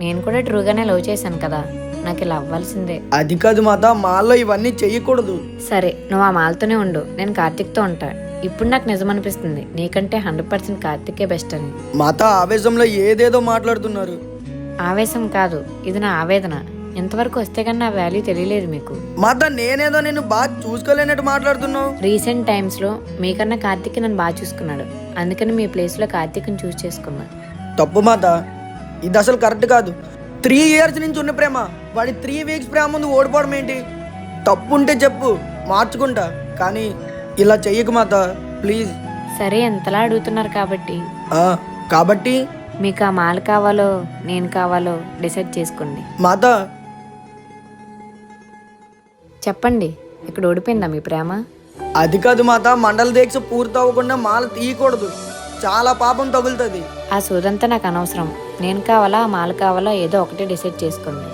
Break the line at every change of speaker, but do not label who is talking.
నేను కూడా ట్రూగానే లవ్ చేశాను కదా. నాకు ఇలా అవ్వాల్సిందే.
అది కాదు మాత మాల్లో ఇవన్నీ చెయ్యకూడదు.
సరే నువ్వు ఆ మాలతోనే ఉండు. నేను కార్తీక్తో ఉంటా. ఇప్పుడు నాకు నిజం అనిపిస్తుంది నీకంటే హండ్రెడ్ పర్సెంట్ కార్తీకే బెస్ట్ అని.
మాత ఆవేశంలో ఏదేదో మాట్లాడుతున్నారు.
ఆవేశం కాదు. ఇది నా ఆవేదన. ఇంతవరకు వస్తే కానీ నా వాల్యూ తెలియలేదు మీకు.
మాత నేనేదో నేను బాగా చూసుకోలేనట్టు మాట్లాడుతున్నావు.
రీసెంట్ టైమ్స్లో మీకన్నా కార్తీక్ నన్ను బాగా చూసుకున్నాడు. అందుకని మీ ప్లేస్లో కార్తీక్ని చూస్ చేసుకున్నా.
తప్పు మాత. ఇది అసలు కరెక్ట్ కాదు. త్రీ ఇయర్స్ నుంచి ఉన్న ప్రేమ. వాడి త్రీ వీక్స్ ప్రేమ ముందు ఓడిపోవడం ఏంటి? తప్పు ఉంటే చెప్పు మార్చుకుంటా. కానీ ఇలా చెయ్యకు మాత ప్లీజ్
సరే ఎంతలా అడుగుతున్నారు కాబట్టి?
ఆ, కాబట్టి?
మీకు ఆ మాల కావాలో నేను కావాలో డిసైడ్ చేసుకోండి.
మాత.
చెప్పండి ఇక్కడ ఓడిపోయిందా మీ ప్రేమ?
అది కాదు మాత మండల దీక్ష పూర్తి అవ్వకుండా మాల తీయకూడదు. చాలా పాపం తగులుతుంది.
ఆ సూదంతా నాకు అనవసరం. నేను కావాలా మాల కావాలా ఏదో ఒకటి డిసైడ్ చేసుకోండి.